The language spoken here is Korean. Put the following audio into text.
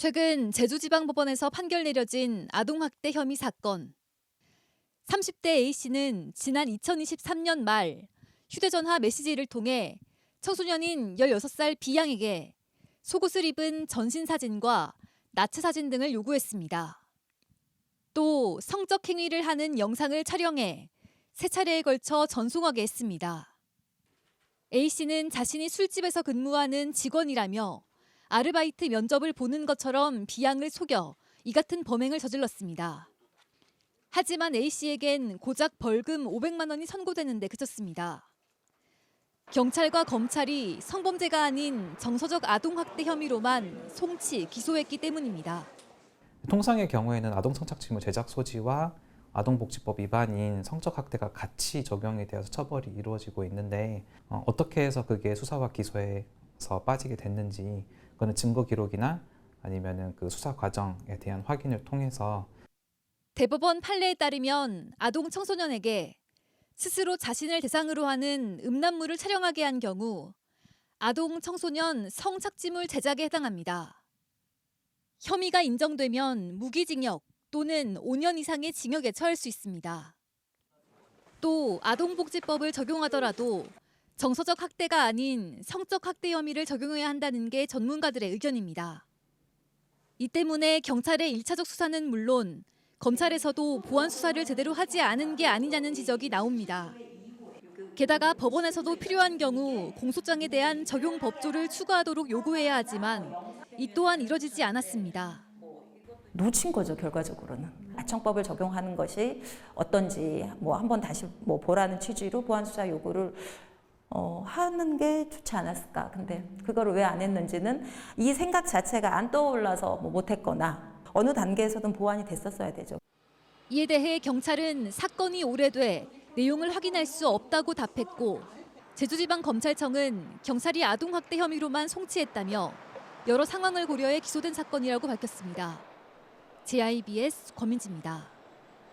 최근 제주지방법원에서 판결 내려진 아동학대 혐의 사건. 30대 A씨는 지난 2023년 말 휴대전화 메시지를 통해 청소년인 16살 B양에게 속옷을 입은 전신 사진과 나체 사진 등을 요구했습니다. 또 성적 행위를 하는 영상을 촬영해 세 차례에 걸쳐 전송하게 했습니다. A씨는 자신이 술집에서 근무하는 직원이라며 아르바이트 면접을 보는 것처럼 B양을 속여 이 같은 범행을 저질렀습니다. 하지만 A씨에겐 고작 벌금 500만 원이 선고되는데 그쳤습니다. 경찰과 검찰이 성범죄가 아닌 정서적 아동학대 혐의로만 송치, 기소했기 때문입니다. 통상의 경우에는 아동 성착취물 제작 소지와 아동복지법 위반인 성적 학대가 같이 적용이 되어서 처벌이 이루어지고 있는데 어, 어떻게 해서 그게 수사와 기소에서 빠지게 됐는지 그거는 증거 기록이나 아니면은 그 수사 과정에 대한 확인을 통해서 대법원 판례에 따르면 아동 청소년에게 스스로 자신을 대상으로 하는 음란물을 촬영하게 한 경우 아동 청소년 성착취물 제작에 해당합니다. 혐의가 인정되면 무기징역 또는 5년 이상의 징역에 처할 수 있습니다. 또 아동복지법을 적용하더라도 정서적 학대가 아닌 성적 학대 혐의를 적용해야 한다는 게 전문가들의 의견입니다. 이 때문에 경찰의 1차적 수사는 물론 검찰에서도 보안 수사를 제대로 하지 않은 게 아니냐는 지적이 나옵니다. 게다가 법원에서도 필요한 경우 공소장에 대한 적용 법조를 추가하도록 요구해야 하지만 이 또한 이뤄지지 않았습니다. 놓친 거죠 결과적으로는 아청법을 적용하는 것이 어떤지 뭐 한번 다시 뭐 보라는 취지로 보안 수사 요구를 어, 하는 게 좋지 않았을까 근데 그거를 왜안 했는지는 이 생각 자체가 안 떠올라서 뭐 못했거나 어느 단계에서든 보완이 됐었어야 되죠. 이에 대해 경찰은 사건이 오래돼 내용을 확인할 수 없다고 답했고 제주지방검찰청은 경찰이 아동학대 혐의로만 송치했다며 여러 상황을 고려해 기소된 사건이라고 밝혔습니다. JIBS 권민지입니다.